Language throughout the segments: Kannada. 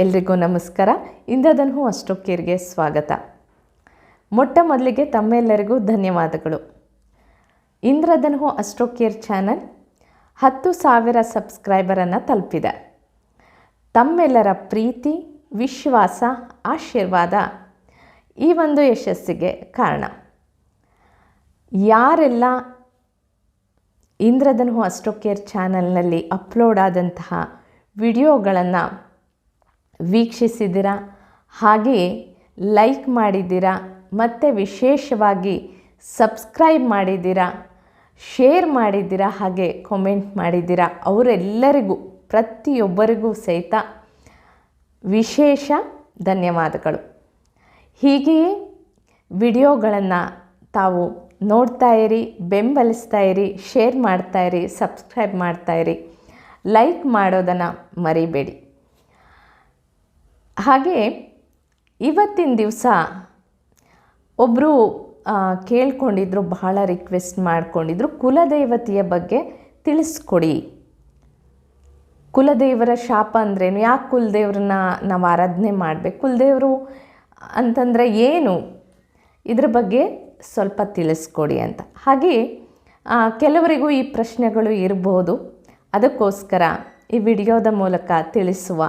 ಎಲ್ರಿಗೂ ನಮಸ್ಕಾರ. ಇಂದ್ರಧನು ಅಷ್ಟೊಕ್ಕೇರಿಗೆ ಸ್ವಾಗತ. ಮೊಟ್ಟ ಮೊದಲಿಗೆ ತಮ್ಮೆಲ್ಲರಿಗೂ ಧನ್ಯವಾದಗಳು. ಇಂದ್ರಧನು ಕೇರ್ ಚಾನಲ್ ಹತ್ತು ಸಾವಿರ ಸಬ್ಸ್ಕ್ರೈಬರನ್ನು ತಲುಪಿದೆ. ತಮ್ಮೆಲ್ಲರ ಪ್ರೀತಿ, ವಿಶ್ವಾಸ, ಆಶೀರ್ವಾದ ಈ ಒಂದು ಯಶಸ್ಸಿಗೆ ಕಾರಣ. ಯಾರೆಲ್ಲ ಇಂದ್ರಧನು ಕೇರ್ ಚಾನಲ್ನಲ್ಲಿ ಅಪ್ಲೋಡ್ ಆದಂತಹ ವಿಡಿಯೋಗಳನ್ನು ವೀಕ್ಷಿಸಿದ್ದೀರಾ ಹಾಗೆಯೇ ಲೈಕ್ ಮಾಡಿದ್ದೀರಾ ಮತ್ತು ವಿಶೇಷವಾಗಿ ಸಬ್ಸ್ಕ್ರೈಬ್ ಮಾಡಿದ್ದೀರಾ ಶೇರ್ ಮಾಡಿದ್ದೀರಾ ಹಾಗೆ ಕಾಮೆಂಟ್ ಮಾಡಿದ್ದೀರಾ ಅವರೆಲ್ಲರಿಗೂ, ಪ್ರತಿಯೊಬ್ಬರಿಗೂ ಸಹಿತ ವಿಶೇಷ ಧನ್ಯವಾದಗಳು. ಹೀಗೆಯೇ ವಿಡಿಯೋಗಳನ್ನು ತಾವು ನೋಡ್ತಾ ಇರಿ, ಬೆಂಬಲಿಸ್ತಾ ಇರಿ ಶೇರ್ ಮಾಡ್ತಾ ಇರಿ ಸಬ್ಸ್ಕ್ರೈಬ್ ಮಾಡ್ತಾ ಇರಿ. ಲೈಕ್ ಮಾಡೋದನ್ನು ಮರಿಬೇಡಿ. ಹಾಗೆ ಇವತ್ತಿನ ದಿವಸ ಒಬ್ಬರು ಕೇಳ್ಕೊಂಡಿದ್ರು, ಬಹಳ ರಿಕ್ವೆಸ್ಟ್ ಮಾಡಿಕೊಂಡಿದ್ರು, ಕುಲದೇವತೆಯ ಬಗ್ಗೆ ತಿಳಿಸ್ಕೊಡಿ. ಕುಲದೇವರ ಶಾಪ ಅಂದ್ರೇನು? ಯಾಕೆ ಕುಲದೇವ್ರನ್ನ ನಾವು ಆರಾಧನೆ ಮಾಡಬೇಕು? ಕುಲದೇವರು ಅಂತಂದರೆ ಏನು? ಇದ್ರ ಬಗ್ಗೆ ಸ್ವಲ್ಪ ತಿಳಿಸ್ಕೊಡಿ ಅಂತ. ಹಾಗೆ ಕೆಲವರಿಗೂ ಈ ಪ್ರಶ್ನೆಗಳು ಇರ್ಬೋದು. ಅದಕ್ಕೋಸ್ಕರ ಈ ವಿಡಿಯೋದ ಮೂಲಕ ತಿಳಿಸುವ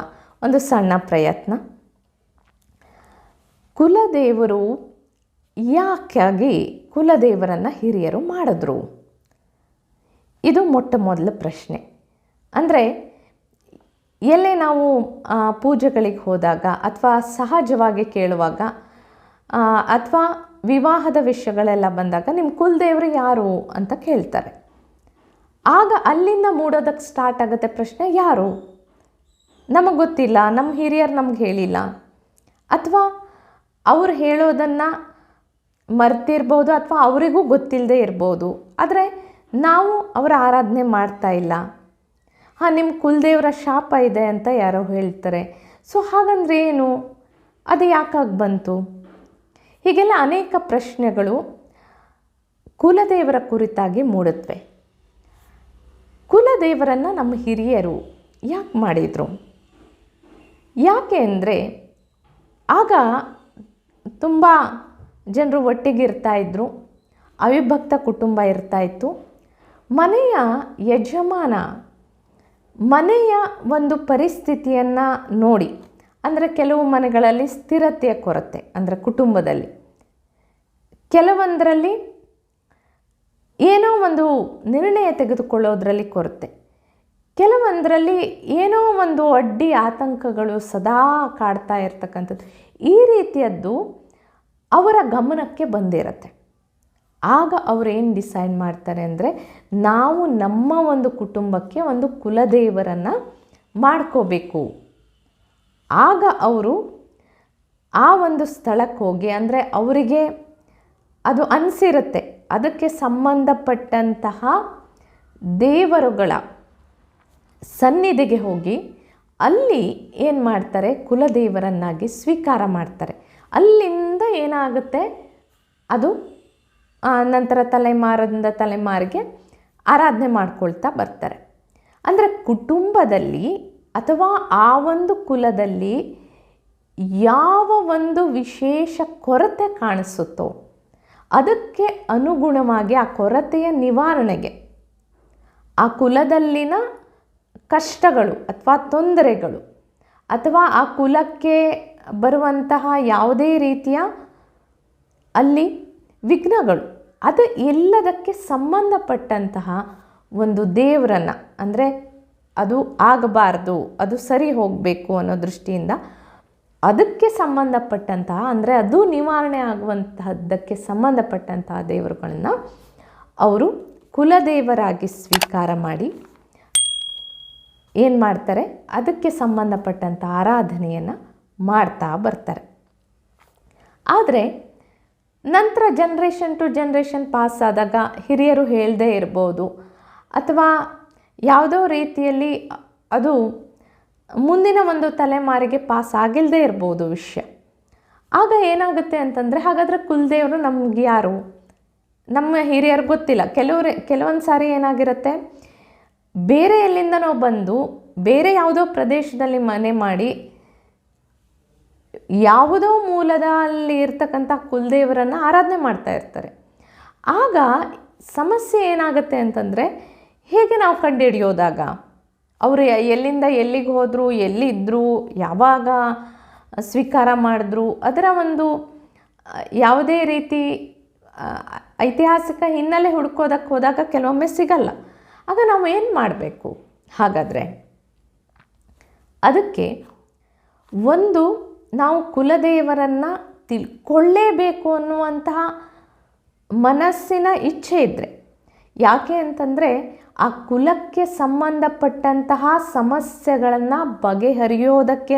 ಒಂದು ಸಣ್ಣ ಪ್ರಯತ್ನ. ಕುಲದೇವರು ಯಾಕಾಗಿ ಕುಲದೇವರನ್ನು ಹಿರಿಯರು ಮಾಡಿದ್ರು? ಇದು ಮೊಟ್ಟ ಮೊದಲ ಪ್ರಶ್ನೆ. ಅಂದರೆ ಎಲ್ಲೇ ನಾವು ಪೂಜೆಗಳಿಗೆ ಹೋದಾಗ ಅಥವಾ ಸಹಜವಾಗಿ ಕೇಳುವಾಗ ಅಥವಾ ವಿವಾಹದ ವಿಷಯಗಳೆಲ್ಲ ಬಂದಾಗ ನಿಮ್ಮ ಕುಲದೇವರು ಯಾರು ಅಂತ ಕೇಳ್ತಾರೆ. ಆಗ ಅಲ್ಲಿಂದ ಮೂಡೋದಕ್ಕೆ ಸ್ಟಾರ್ಟ್ ಆಗುತ್ತೆ ಪ್ರಶ್ನೆ ಯಾರು? ನಮಗೆ ಗೊತ್ತಿಲ್ಲ ನಮ್ಮ ಹಿರಿಯರು ನಮ್ಗೆ ಹೇಳಿಲ್ಲ. ಅಥವಾ ಅವ್ರು ಹೇಳೋದನ್ನು ಮರ್ತಿರ್ಬೋದು ಅಥವಾ ಅವರಿಗೂ ಗೊತ್ತಿಲ್ಲದೆ ಇರ್ಬೋದು. ಆದರೆ ನಾವು ಅವರ ಆರಾಧನೆ ಮಾಡ್ತಾ ಇಲ್ಲ. ಹಾಂ ನಿಮ್ಮ ಕುಲದೇವರ ಶಾಪ ಇದೆ ಅಂತ ಯಾರೋ ಹೇಳ್ತಾರೆ. ಸೊ, ಹಾಗಂದ್ರೆ ಏನು? ಅದು ಯಾಕಾಗಿ ಬಂತು? ಹೀಗೆಲ್ಲ ಅನೇಕ ಪ್ರಶ್ನೆಗಳು ಕುಲದೇವರ ಕುರಿತಾಗಿ ಮೂಡುತ್ತವೆ ಕುಲದೇವರನ್ನು ನಮ್ಮ ಹಿರಿಯರು ಯಾಕೆ ಮಾಡಿದರು? ಯಾಕೆ ಅಂದರೆ ಆಗ ತುಂಬ ಜನರು ಒಟ್ಟಿಗೆ ಇದ್ದರು ಅವಿಭಕ್ತ ಕುಟುಂಬ ಇರ್ತಾಯಿತ್ತು ಮನೆಯ ಯಜಮಾನ, ಮನೆಯ ಒಂದು ಪರಿಸ್ಥಿತಿಯನ್ನು ನೋಡಿ, ಅಂದರೆ ಕೆಲವು ಮನೆಗಳಲ್ಲಿ ಸ್ಥಿರತೆಯ ಕೊರತೆ, ಅಂದರೆ ಕುಟುಂಬದಲ್ಲಿ. ಕೆಲವೊಂದರಲ್ಲಿ ಏನೋ ಒಂದು ನಿರ್ಣಯ ತೆಗೆದುಕೊಳ್ಳೋದ್ರಲ್ಲಿ ಕೊರತೆ. ಕೆಲವೊಂದರಲ್ಲಿ ಏನೋ ಒಂದು ಅಡ್ಡಿ ಆತಂಕಗಳು ಸದಾ ಕಾಡ್ತಾ ಇರ್ತಕ್ಕಂಥದ್ದು. ಈ ರೀತಿಯದ್ದು ಅವರ ಗಮನಕ್ಕೆ ಬಂದಿರತ್ತೆ. ಆಗ ಅವರೇನು ಡಿಸೈಡ್ ಮಾಡ್ತಾರೆ ಅಂದರೆ ನಾವು ನಮ್ಮ ಒಂದು ಕುಟುಂಬಕ್ಕೆ ಒಂದು ಕುಲದೇವರನ್ನು ಮಾಡ್ಕೋಬೇಕು. ಆಗ ಅವರು ಆ ಒಂದು ಸ್ಥಳಕ್ಕೆ ಹೋಗಿ ಅಂದರೆ ಅವರಿಗೆ ಅದು ಅನಿಸಿರುತ್ತೆ. ಅದಕ್ಕೆ ಸಂಬಂಧಪಟ್ಟಂತಹ ದೇವರುಗಳ ಸನ್ನಿಧಿಗೆ ಹೋಗಿ ಅಲ್ಲಿ ಏನು ಮಾಡ್ತಾರೆ? ಕುಲದೇವರನ್ನಾಗಿ ಸ್ವೀಕಾರ ಮಾಡ್ತಾರೆ. ಅಲ್ಲಿಂದ ಏನಾಗುತ್ತೆ? ಅದು ನಂತರ ತಲೆಮಾರದಿಂದ ತಲೆಮಾರಿಗೆ ಆರಾಧನೆ ಮಾಡ್ಕೊಳ್ತಾ ಬರ್ತಾರೆ. ಅಂದರೆ ಕುಟುಂಬದಲ್ಲಿ ಅಥವಾ ಆ ಒಂದು ಕುಲದಲ್ಲಿ ಯಾವ ಒಂದು ವಿಶೇಷ ಕೊರತೆ ಕಾಣಿಸುತ್ತೋ, ಅದಕ್ಕೆ ಅನುಗುಣವಾಗಿ ಆ ಕೊರತೆಯ ನಿವಾರಣೆಗೆ, ಆ ಕುಲದಲ್ಲಿನ ಕಷ್ಟಗಳು ಅಥವಾ ತೊಂದರೆಗಳು ಅಥವಾ ಆ ಕುಲಕ್ಕೆ ಬರುವಂತಹ ಯಾವುದೇ ರೀತಿಯ ಅಲ್ಲಿ ವಿಘ್ನಗಳು, ಅದು ಎಲ್ಲದಕ್ಕೆ ಸಂಬಂಧಪಟ್ಟಂತಹ ಒಂದು ದೇವರನ್ನು, ಅಂದರೆ ಅದು ಆಗಬಾರ್ದು, ಅದು ಸರಿ ಹೋಗಬೇಕು ಅನ್ನೋ ದೃಷ್ಟಿಯಿಂದ ಅದಕ್ಕೆ ಸಂಬಂಧಪಟ್ಟಂತಹ, ಅಂದರೆ ಅದು ನಿವಾರಣೆ ಆಗುವಂತಹದ್ದಕ್ಕೆ ಸಂಬಂಧಪಟ್ಟಂತಹ ದೇವರುಗಳನ್ನು ಅವರು ಕುಲದೇವರಾಗಿ ಸ್ವೀಕಾರ ಮಾಡಿ ಏನು ಮಾಡ್ತಾರೆ? ಅದಕ್ಕೆ ಸಂಬಂಧಪಟ್ಟಂಥ ಆರಾಧನೆಯನ್ನು ಮಾಡ್ತಾ ಬರ್ತಾರೆ. ಆದರೆ ನಂತರ ಜನ್ರೇಷನ್ ಟು ಜನ್ರೇಷನ್ ಪಾಸ್ ಆದಾಗ ಹಿರಿಯರು ಹೇಳದೇ ಇರ್ಬೋದು, ಅಥವಾ ಯಾವುದೋ ರೀತಿಯಲ್ಲಿ ಅದು ಮುಂದಿನ ಒಂದು ತಲೆಮಾರಿಗೆ ಪಾಸ್ ಆಗಿಲ್ಲದೆ ಇರ್ಬೋದು ವಿಷಯ. ಆಗ ಏನಾಗುತ್ತೆ ಅಂತಂದರೆ ಹಾಗಾದರೆ ಕುಲದೇವರು ನಮ್ಗೆ ಯಾರು? ನಮ್ಮ ಹಿರಿಯರು ಗೊತ್ತಿಲ್ಲ. ಕೆಲವರು ಕೆಲವೊಂದು ಸಾರಿ ಏನಾಗಿರುತ್ತೆ? ಬೇರೆ ಎಲ್ಲಿಂದನೋ ಬಂದು ಬೇರೆ ಯಾವುದೋ ಪ್ರದೇಶದಲ್ಲಿ ಮನೆ ಮಾಡಿ ಯಾವುದೋ ಮೂಲದ ಅಲ್ಲಿ ಇರ್ತಕ್ಕಂಥ ಕುಲದೇವರನ್ನು ಆರಾಧನೆ ಮಾಡ್ತಾ ಇರ್ತಾರೆ. ಆಗ ಸಮಸ್ಯೆ ಏನಾಗುತ್ತೆ ಅಂತಂದರೆ ಹೇಗೆ ನಾವು ಕಂಡುಹಿಡಿಯೋದಾಗ? ಅವರು ಎಲ್ಲಿಂದ ಎಲ್ಲಿಗೆ ಹೋದರು ಎಲ್ಲಿದ್ದರು ಯಾವಾಗ ಸ್ವೀಕಾರ ಮಾಡಿದ್ರು, ಅದರ ಒಂದು ಯಾವುದೇ ರೀತಿ ಐತಿಹಾಸಿಕ ಹಿನ್ನೆಲೆ ಹುಡುಕೋದಕ್ಕೆ ಹೋದಾಗ ಕೆಲವೊಮ್ಮೆ ಸಿಗಲ್ಲ. ಆಗ ನಾವು ಏನು ಮಾಡಬೇಕು? ಹಾಗಾದರೆ ಅದಕ್ಕೆ ಒಂದು ನಾವು ಕುಲದೇವರನ್ನು ತಿಳ್ಕೊಳ್ಳೇಬೇಕು ಅನ್ನುವಂತಹ ಮನಸ್ಸಿನ ಇಚ್ಛೆ ಇದ್ದರೆ ಯಾಕೆ ಅಂತಂದರೆ ಆ ಕುಲಕ್ಕೆ ಸಂಬಂಧಪಟ್ಟಂತಹ ಸಮಸ್ಯೆಗಳನ್ನು ಬಗೆಹರಿಯೋದಕ್ಕೇ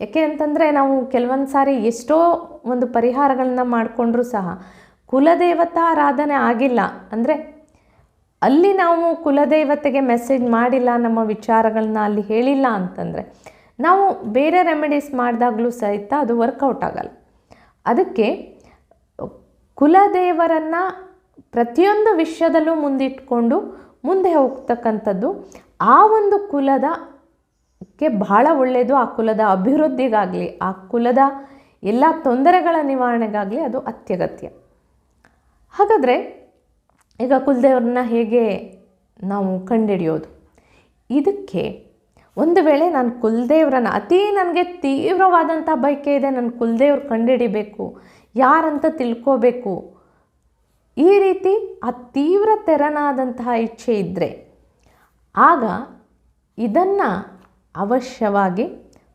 ಯಾಕೆ ಅಂತಂದರೆ ನಾವು ಕೆಲವೊಂದು ಸಾರಿ ಎಷ್ಟೋ ಒಂದು ಪರಿಹಾರಗಳನ್ನ ಮಾಡಿಕೊಂಡ್ರೂ ಸಹ ಕುಲದೇವತಾರಾಧನೆ ಆಗಿಲ್ಲ. ಅಂದರೆ ಅಲ್ಲಿ ನಾವು ಕುಲದೇವತೆಗೆ ಮೆಸೇಜ್ ಮಾಡಿಲ್ಲ, ನಮ್ಮ ವಿಚಾರಗಳನ್ನ ಅಲ್ಲಿ ಹೇಳಿಲ್ಲ ಅಂತಂದರೆ, ನಾವು ಬೇರೆ ರೆಮಿಡೀಸ್ ಮಾಡಿದಾಗಲೂ ಸಹಿತ ಅದು ವರ್ಕೌಟ್ ಆಗಲ್ಲ. ಅದಕ್ಕೆ ಕುಲದೇವರನ್ನು ಪ್ರತಿಯೊಂದು ವಿಷಯದಲ್ಲೂ ಮುಂದಿಟ್ಕೊಂಡು ಮುಂದೆ ಹೋಗ್ತಕ್ಕಂಥದ್ದು ಆ ಒಂದು ಕುಲದ ಕ್ಕೆ ಬಹಳ ಒಳ್ಳೆಯದು ಆ ಕುಲದ ಅಭಿವೃದ್ಧಿಗಾಗಲಿ, ಆ ಕುಲದ ಎಲ್ಲ ತೊಂದರೆಗಳ ನಿವಾರಣೆಗಾಗಲಿ ಅದು ಅತ್ಯಗತ್ಯ. ಹಾಗಾದರೆ ಈಗ ಕುಲದೇವ್ರನ್ನ ಹೇಗೆ ನಾವು ಕಂಡುಹಿಡಿಯೋದು? ಇದಕ್ಕೆ ಒಂದು ವೇಳೆ ನಾನು ಕುಲದೇವ್ರನ್ನ, ಅತಿ ನನಗೆ ತೀವ್ರವಾದಂಥ ಬಯಕೆ ಇದೆ ನನ್ನ ಕುಲದೇವ್ರು ಕಂಡುಹಿಡಿಬೇಕು, ಯಾರಂತ ತಿಳ್ಕೋಬೇಕು, ಈ ರೀತಿ ಆ ತೀವ್ರ ತೆರನಾದಂತಹ ಇಚ್ಛೆ ಇದ್ದರೆ ಆಗ ಇದನ್ನು ಅವಶ್ಯವಾಗಿ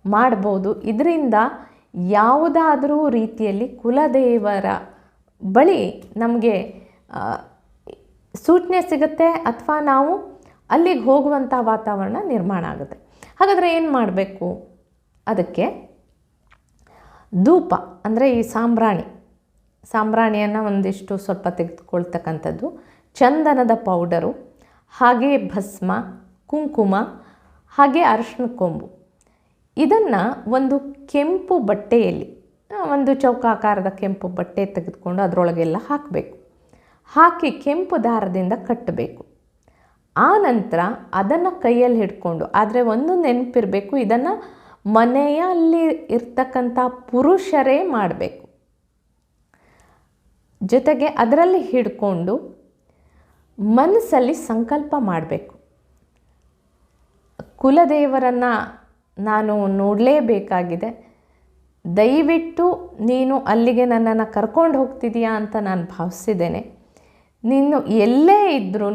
ಮಾಡ್ಬೋದು. ಇದರಿಂದ ಯಾವುದಾದರೂ ರೀತಿಯಲ್ಲಿ ಕುಲದೇವರ ಬಳಿ ನಮಗೆ ಸೂಚನೆ ಸಿಗುತ್ತೆ ಅಥವಾ ನಾವು ಅಲ್ಲಿಗೆ ಹೋಗುವಂಥ ವಾತಾವರಣ ನಿರ್ಮಾಣ ಆಗುತ್ತೆ. ಹಾಗಾದರೆ ಏನು ಮಾಡಬೇಕು? ಅದಕ್ಕೆ ಧೂಪ ಅಂದರೆ ಈ ಸಾಂಬ್ರಾಣಿ. ಸಾಂಬ್ರಾಣಿಯನ್ನು ಒಂದಿಷ್ಟು ಸ್ವಲ್ಪ ತೆಗೆದುಕೊಳ್ತಕ್ಕಂಥದ್ದು. ಚಂದನದ ಪೌಡರು, ಹಾಗೆ ಭಸ್ಮ, ಕುಂಕುಮ, ಹಾಗೆ ಅರಶಿನ ಕೊಂಬು. ಇದನ್ನು ಒಂದು ಕೆಂಪು ಬಟ್ಟೆಯಲ್ಲಿ ಒಂದು ಚೌಕಾಕಾರದ ಕೆಂಪು ಬಟ್ಟೆ ತೆಗೆದುಕೊಂಡು ಅದರೊಳಗೆಲ್ಲ ಹಾಕಬೇಕು. ಹಾಕಿ ಕೆಂಪು ದಾರದಿಂದ ಕಟ್ಟಬೇಕು. ಆ ನಂತರ ಅದನ್ನು ಕೈಯಲ್ಲಿ ಹಿಡ್ಕೊಂಡು, ಆದರೆ ಒಂದು ನೆನಪಿರಬೇಕು, ಇದನ್ನು ಮನೆಯಲ್ಲಿ ಇರ್ತಕ್ಕಂಥ ಪುರುಷರೇ ಮಾಡಬೇಕು. ಜೊತೆಗೆ ಅದರಲ್ಲಿ ಹಿಡ್ಕೊಂಡು ಮನಸ್ಸಲ್ಲಿ ಸಂಕಲ್ಪ ಮಾಡಬೇಕು. ಕುಲದೇವರನ್ನು ನಾನು ನೋಡಲೇಬೇಕಾಗಿದೆ. ದಯವಿಟ್ಟು ನೀನು ಅಲ್ಲಿಗೆ ನನ್ನನ್ನು ಕರ್ಕೊಂಡು ಹೋಗ್ತಿದೀಯಾ ಅಂತ ನಾನು ಭಾವಿಸಿದ್ದೇನೆ. ನೀನು ಎಲ್ಲೇ ಇದ್ರೂ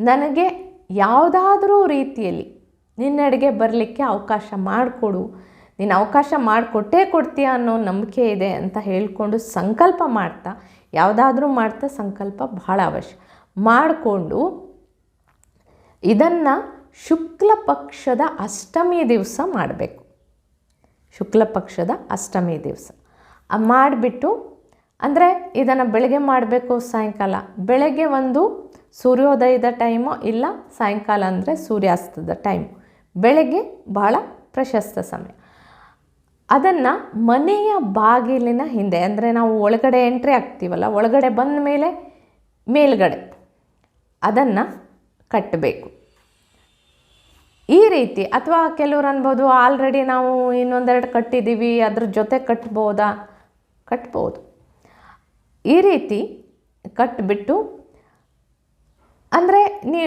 ನನಗೆ ಯಾವುದಾದ್ರೂ ರೀತಿಯಲ್ಲಿ ನಿನ್ನೆಡೆಗೆ ಬರಲಿಕ್ಕೆ ಅವಕಾಶ ಮಾಡಿಕೊಡು. ನೀನು ಅವಕಾಶ ಮಾಡಿಕೊಟ್ಟೇ ಕೊಡ್ತೀಯ ಅನ್ನೋ ನಂಬಿಕೆ ಇದೆ ಅಂತ ಹೇಳಿಕೊಂಡು ಸಂಕಲ್ಪ ಮಾಡ್ತಾ, ಯಾವುದಾದ್ರೂ ಮಾಡ್ತಾ ಸಂಕಲ್ಪ ಬಹಳ ಅವಶ್ಯ. ಮಾಡಿಕೊಂಡು ಇದನ್ನು ಶುಕ್ಲ ಪಕ್ಷದ ಅಷ್ಟಮಿ ದಿವಸ ಮಾಡಬೇಕು. ಶುಕ್ಲ ಪಕ್ಷದ ಅಷ್ಟಮಿ ದಿವಸ. ಮಾಡಿಬಿಟ್ಟು ಅಂದರೆ ಇದನ್ನು ಬೆಳಗ್ಗೆ ಮಾಡಬೇಕು ಸಾಯಂಕಾಲ. ಬೆಳಗ್ಗೆ ಒಂದು ಸೂರ್ಯೋದಯದ ಟೈಮು ಇಲ್ಲ ಸಾಯಂಕಾಲ ಅಂದರೆ ಸೂರ್ಯಾಸ್ತದ ಟೈಮು ಬೆಳಗ್ಗೆ ಬಹಳ ಪ್ರಶಸ್ತ ಸಮಯ. ಅದನ್ನು ಮನೆಯ ಬಾಗಿಲಿನ ಹಿಂದೆ ಅಂದರೆ ನಾವು ಒಳಗಡೆ ಎಂಟ್ರಿ ಆಗ್ತೀವಲ್ಲ, ಒಳಗಡೆ ಬಂದ ಮೇಲೆ ಮೇಲ್ಗಡೆ ಅದನ್ನು ಕಟ್ಟಬೇಕು. ಈ ರೀತಿ, ಅಥವಾ ಕೆಲವ್ರು ಅನ್ಬೋದು, ಆಲ್ರೆಡಿ ನಾವು ಇನ್ನೊಂದೆರಡು ಕಟ್ಟಿದ್ದೀವಿ ಅದ್ರ ಜೊತೆ ಕಟ್ಬೋದಾ? ಕಟ್ಬೋದು. ಈ ರೀತಿ ಕಟ್ಟಿಬಿಟ್ಟು ಅಂದರೆ ನೀ,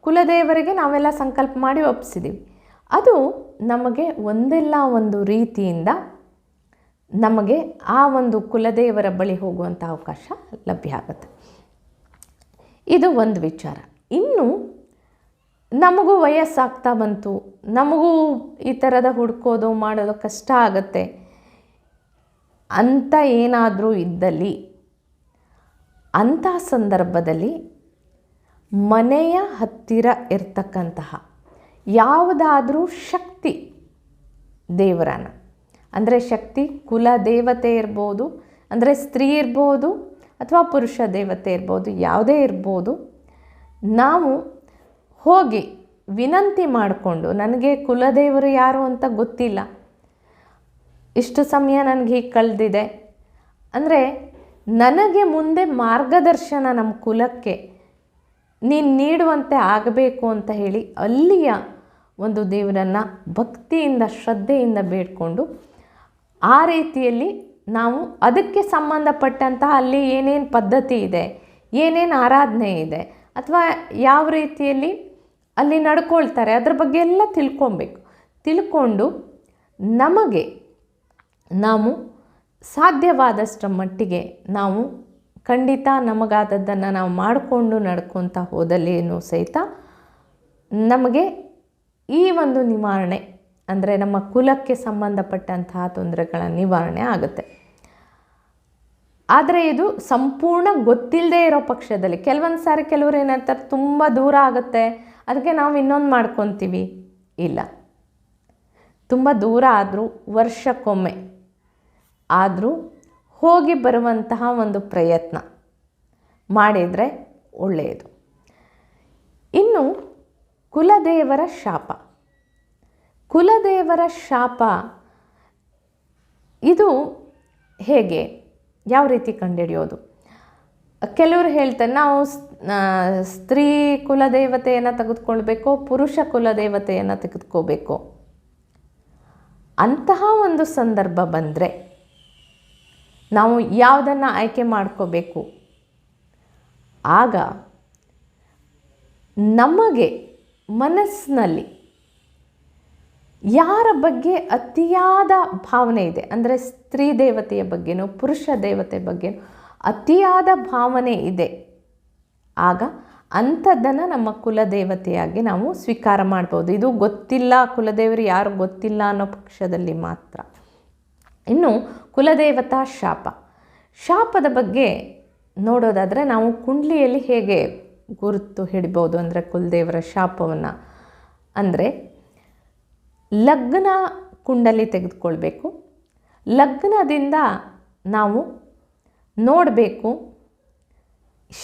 ಕುಲದೇವರಿಗೆ ನಾವೆಲ್ಲ ಸಂಕಲ್ಪ ಮಾಡಿ ಒಪ್ಪಿಸಿದ್ದೀವಿ ಅದು ನಮಗೆ ಒಂದಿಲ್ಲ ಒಂದು ರೀತಿಯಿಂದ ನಮಗೆ ಆ ಒಂದು ಕುಲದೇವರ ಬಳಿ ಹೋಗುವಂಥ ಅವಕಾಶ ಲಭ್ಯ ಆಗುತ್ತೆ. ಇದು ಒಂದು ವಿಚಾರ. ಇನ್ನು ನಮಗೂ ವಯಸ್ಸಾಗ್ತಾ ಬಂತು, ನಮಗೂ ಈ ಥರದ ಹುಡ್ಕೋದು ಮಾಡೋದು ಕಷ್ಟ ಆಗುತ್ತೆ ಅಂತ ಏನಾದರೂ ಇದ್ದಲ್ಲಿ ಅಂಥ ಸಂದರ್ಭದಲ್ಲಿ ಮನೆಯ ಹತ್ತಿರ ಇರ್ತಕ್ಕಂತಹ ಯಾವುದಾದ್ರೂ ಶಕ್ತಿ ದೇವರನ ಅಂದರೆ ಶಕ್ತಿ ಕುಲ ದೇವತೆ ಇರ್ಬೋದು, ಅಂದರೆ ಸ್ತ್ರೀ ಇರ್ಬೋದು ಅಥವಾ ಪುರುಷ ದೇವತೆ ಇರ್ಬೋದು, ಯಾವುದೇ ಇರ್ಬೋದು, ನಾವು ಹೋಗಿ ವಿನಂತಿ ಮಾಡಿಕೊಂಡು, ನನಗೆ ಕುಲದೇವರು ಯಾರು ಅಂತ ಗೊತ್ತಿಲ್ಲ. ಇಷ್ಟು ಸಮಯ ನನಗೆ ಹೀಗೆ ಕಳೆದಿದೆ. ಅಂದರೆ ನನಗೆ ಮುಂದೆ ಮಾರ್ಗದರ್ಶನ ನಮ್ಮ ಕುಲಕ್ಕೆ ನೀನು ನೀಡುವಂತೆ ಆಗಬೇಕು ಅಂತ ಹೇಳಿ ಅಲ್ಲಿಯ ಒಂದು ದೇವರನ್ನು ಭಕ್ತಿಯಿಂದ, ಶ್ರದ್ಧೆಯಿಂದ ಬೇಡಿಕೊಂಡು ಆ ರೀತಿಯಲ್ಲಿ ನಾವು ಅದಕ್ಕೆ ಸಂಬಂಧಪಟ್ಟಂತಹ ಅಲ್ಲಿ ಏನೇನು ಪದ್ಧತಿ ಇದೆ, ಏನೇನು ಆರಾಧನೆ ಇದೆ ಅಥವಾ ಯಾವ ರೀತಿಯಲ್ಲಿ ಅಲ್ಲಿ ನಡ್ಕೊಳ್ತಾರೆ, ಅದ್ರ ಬಗ್ಗೆ ಎಲ್ಲ ತಿಳ್ಕೊಬೇಕು. ತಿಳ್ಕೊಂಡು ನಮಗೆ ನಾವು ಸಾಧ್ಯವಾದಷ್ಟರ ಮಟ್ಟಿಗೆ ನಾವು ಖಂಡಿತ ನಮಗಾದದ್ದನ್ನು ನಾವು ಮಾಡಿಕೊಂಡು ನಡ್ಕೊತ ಹೋದಲ್ಲೇನೂ ಸಹಿತ ನಮಗೆ ಈ ಒಂದು ನಿವಾರಣೆ, ಅಂದರೆ ನಮ್ಮ ಕುಲಕ್ಕೆ ಸಂಬಂಧಪಟ್ಟಂತಹ ತೊಂದರೆಗಳ ನಿವಾರಣೆ ಆಗುತ್ತೆ. ಆದರೆ ಇದು ಸಂಪೂರ್ಣ ಗೊತ್ತಿಲ್ಲದೆ ಇರೋ ಪಕ್ಷದಲ್ಲಿ, ಕೆಲವೊಂದು ಸಾರಿ ಕೆಲವರು ಏನಂತಾರೆ, ತುಂಬ ದೂರ ಆಗುತ್ತೆ, ಅದಕ್ಕೆ ನಾವು ಇನ್ನೊಂದು ಮಾಡ್ಕೊತೀವಿ. ಇಲ್ಲ. ತುಂಬ ದೂರ ಆದರೂ ವರ್ಷಕ್ಕೊಮ್ಮೆ ಆದರೂ ಹೋಗಿ ಬರುವಂತಹ ಒಂದು ಪ್ರಯತ್ನ ಮಾಡಿದರೆ ಒಳ್ಳೆಯದು. ಇನ್ನು ಕುಲದೇವರ ಶಾಪ. ಕುಲದೇವರ ಶಾಪ, ಇದು ಹೇಗೆ, ಯಾವ ರೀತಿ ಕಂಡುಹಿಡಿಯೋದು? ಕೆಲವರು ಹೇಳ್ತಾರೆ, ನಾವು ಸ್ತ್ರೀ ಕುಲದೇವತೆಯನ್ನು ತೆಗೆದುಕೊಳ್ಬೇಕು, ಪುರುಷ ಕುಲದೇವತೆಯನ್ನು ತೆಗೆದುಕೋಬೇಕು ಅಂತಹ ಒಂದು ಸಂದರ್ಭ ಬಂದರೆ ನಾವು ಯಾವುದನ್ನು ಆಯ್ಕೆ ಮಾಡ್ಕೋಬೇಕು? ಆಗ ನಮಗೆ ಮನಸ್ಸಿನಲ್ಲಿ ಯಾರ ಬಗ್ಗೆ ಅತಿಯಾದ ಭಾವನೆ ಇದೆ? ಅಂದರೆ ಸ್ತ್ರೀ ದೇವತೆಯ ಬಗ್ಗೆನೋ, ಪುರುಷ ದೇವತೆ ಬಗ್ಗೆನೋ ಅತಿಯಾದ ಭಾವನೆ ಇದೆ. ಆಗ ಅಂಥದ್ದನ್ನು ನಮ್ಮ ಕುಲದೇವತೆಯಾಗಿ ನಾವು ಸ್ವೀಕಾರ ಮಾಡ್ಬೋದು. ಇದು ಗೊತ್ತಿಲ್ಲ, ಕುಲದೇವರು ಯಾರು ಗೊತ್ತಿಲ್ಲ ಅನ್ನೋ ಪಕ್ಷದಲ್ಲಿ ಮಾತ್ರ. ಇನ್ನು ಕುಲದೇವತಾ ಶಾಪ. ಶಾಪದ ಬಗ್ಗೆ ನೋಡೋದಾದರೆ ನಾವು ಕುಂಡ್ಲಿಯಲ್ಲಿ ಹೇಗೆ ಗುರುತು ಹಿಡಿಬೋದು ಅಂದರೆ ಕುಲದೇವರ ಶಾಪವನ್ನು? ಅಂದರೆ ಲಗ್ನ ಕುಂಡಲಿ ತೆಗೆದುಕೊಳ್ಬೇಕು. ಲಗ್ನದಿಂದ ನಾವು ನೋಡಬೇಕು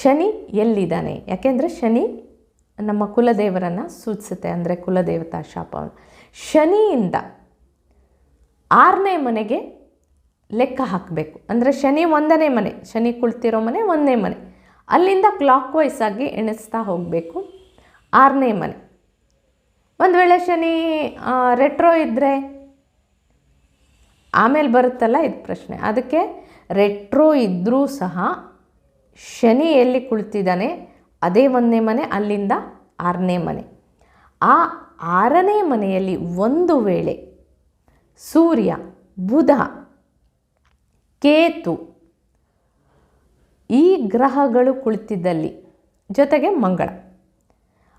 ಶನಿ ಎಲ್ಲಿದ್ದಾನೆ? ಯಾಕೆಂದರೆ ಶನಿ ನಮ್ಮ ಕುಲದೇವರನ್ನು ಸೂಚಿಸುತ್ತೆ ಅಂದರೆ ಕುಲದೇವತಾ ಶಾಪವನ್ನು. ಶನಿಯಿಂದ ಆರನೇ ಮನೆಗೆ ಲೆಕ್ಕ ಹಾಕಬೇಕು. ಅಂದರೆ ಶನಿ ಒಂದನೇ ಮನೆ, ಶನಿ ಕುಳಿತಿರೋ ಮನೆ ಒಂದನೇ ಮನೆ. ಅಲ್ಲಿಂದ ಕ್ಲಾಕ್ ವೈಸ್ ಆಗಿ ಎಣಿಸ್ತಾ ಹೋಗಬೇಕು. ಆರನೇ ಮನೆ. ಒಂದು ವೇಳೆ ಶನಿ ರೆಟ್ರೋ ಇದ್ದರೆ ಆಮೇಲೆ ಬರುತ್ತಲ್ಲ ಇದು ಪ್ರಶ್ನೆ. ಅದಕ್ಕೆ ರೆಟ್ರೋ ಇದ್ದರೂ ಸಹ ಶನಿ ಎಲ್ಲಿ ಕುಳಿತಿದ್ದಾನೆ, ಅದೇ ಒಂದನೇ ಮನೆ, ಅಲ್ಲಿಂದ ಆರನೇ ಮನೆ. ಆ ಆರನೇ ಮನೆಯಲ್ಲಿ ಒಂದು ವೇಳೆ ಸೂರ್ಯ, ಬುಧ, ಕೇತು ಈ ಗ್ರಹಗಳು ಕುಳಿತಿದ್ದಲ್ಲಿ, ಜೊತೆಗೆ ಮಂಗಳ.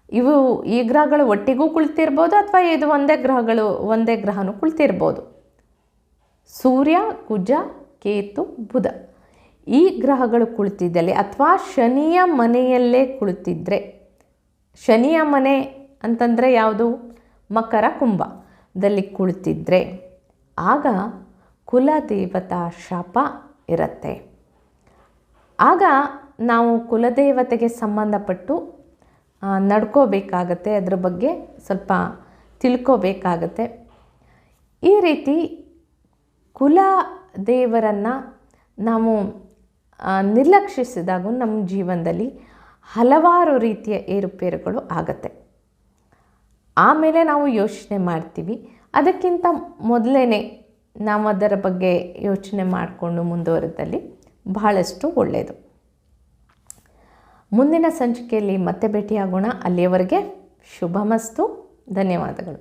ಇವು ಈ ಗ್ರಹಗಳು ಒಟ್ಟಿಗೂ ಕುಳಿತಿರ್ಬೋದು ಅಥವಾ ಇದು ಒಂದೇ ಗ್ರಹಗಳು, ಒಂದೇ ಗ್ರಹನೂ ಕುಳಿತಿರ್ಬೋದು? ಸೂರ್ಯ, ಕುಜ, ಕೇತು, ಬುಧ ಈ ಗ್ರಹಗಳು ಕುಳಿತಿದ್ದಲ್ಲಿ ಅಥವಾ ಶನಿಯ ಮನೆಯಲ್ಲೇ ಕುಳಿತಿದ್ರೆ, ಶನಿಯ ಮನೆ ಅಂತಂದರೆ ಯಾವುದು? ಮಕರ ಕುಂಭದಲ್ಲಿ ಕುಳಿತಿದ್ರೆ. ಆಗ ಕುಲದೇವತಾ ಶಾಪ ಇರುತ್ತೆ. ಆಗ ನಾವು ಕುಲದೇವತೆಗೆ ಸಂಬಂಧಪಟ್ಟು ನಡ್ಕೋಬೇಕಾಗತ್ತೆ, ಅದ್ರ ಬಗ್ಗೆ ಸ್ವಲ್ಪ ತಿಳ್ಕೋಬೇಕಾಗತ್ತೆ. ಈ ರೀತಿ ಕುಲ ದೇವರನ್ನು ನಾವು ನಿರ್ಲಕ್ಷಿಸಿದಾಗ ನಮ್ಮ ಜೀವನದಲ್ಲಿ ಹಲವಾರು ರೀತಿಯ ಏರುಪೇರುಗಳು ಆಗತ್ತೆ. ಆಮೇಲೆ ನಾವು ಯೋಚನೆ ಮಾಡ್ತೀವಿ ಅದಕ್ಕಿಂತ ಮೊದಲೇ ನಾವು ಅದರ ಬಗ್ಗೆ ಯೋಚನೆ ಮಾಡಿಕೊಂಡು ಮುಂದುವರೆದಲ್ಲಿ ಬಹಳಷ್ಟು ಒಳ್ಳೆಯದು ಮುಂದಿನ ಸಂಚಿಕೆಯಲ್ಲಿ ಮತ್ತೆ ಭೇಟಿಯಾಗೋಣ. ಅಲ್ಲಿಯವರೆಗೆ ಶುಭಮಸ್ತು. ಧನ್ಯವಾದಗಳು.